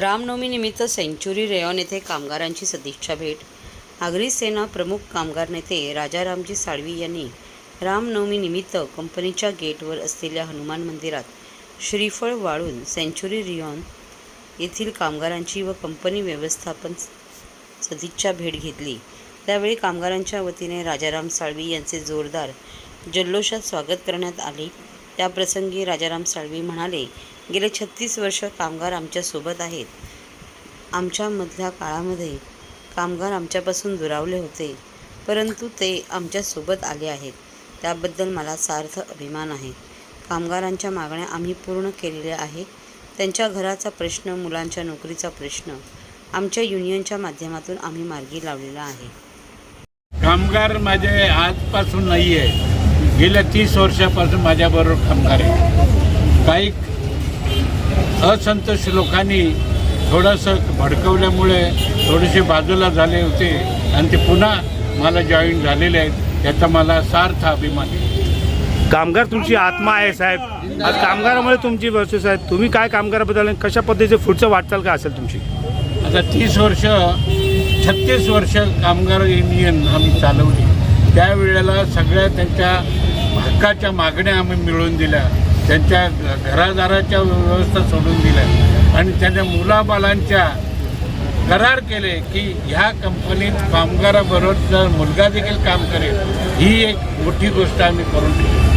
रामनवमीनिमित्त century rayon येथे कामगारांची सदिच्छा भेट. आगरी सेना प्रमुख कामगार नेते राजारामजी साळवी यांनी रामनवमीनिमित्त कंपनीच्या गेटवर असलेल्या हनुमान मंदिरात श्रीफळ वाळून सेंच्युरी रियॉन येथील कामगारांची व कंपनी व्यवस्थापन सदिच्छा भेट घेतली. त्यावेळी कामगारांच्या वतीने राजाराम साळवी यांचे जोरदार जल्लोषात स्वागत करण्यात आले. त्याप्रसंगी राजाराम साळवी म्हणाले गेले छत्तीस वर्ष कामगार आमच्यासोबत आहेत. आमच्यामधल्या काळामध्ये कामगार आमच्यापासून दुरावले होते परंतु ते आमच्यासोबत आले आहेत. त्याबद्दल मला सार्थ अभिमान आहे. कामगारांच्या मागण्या आम्ही पूर्ण केलेल्या आहे त्यांच्या घराचा प्रश्न मुलांच्या नोकरीचा प्रश्न आमच्या युनियनच्या माध्यमातून आम्ही मार्गी लावलेला आहे. कामगार माझे आजपासून नाही आहे गेल्या तीस वर्षापासून माझ्याबरोबर कामगार आहे काही असंतोष लोकांनी थोडंसं भडकवल्यामुळे थोडेसे बाजूला झाले होते. आणि ते पुन्हा मला जॉईन झालेले आहेत. याचा मला सार्थ अभिमान आहे. कामगार तुमची आत्मा आहे साहेब. आज कामगारामुळे तुमची वर्सेस आहेत तुम्ही काय कामगाराबद्दल कशा पद्धतीचे पुढचं वाटचाल काय असेल तुमची? आता तीस वर्ष छत्तीस वर्ष कामगार युनियन आम्ही चालवली. त्यावेळेला सगळ्या त्यांच्या हक्काच्या मागण्या आम्ही मिळवून दिल्या. त्यांच्या घरादाराच्या व्यवस्था सोडून दिल्या. आणि त्यांच्या मुलाबालांच्या करार केले की ह्या कंपनीत कामगाराबरोबर जर मुलगा देखील काम करेल ही एक मोठी गोष्ट आम्ही करून ठेवली.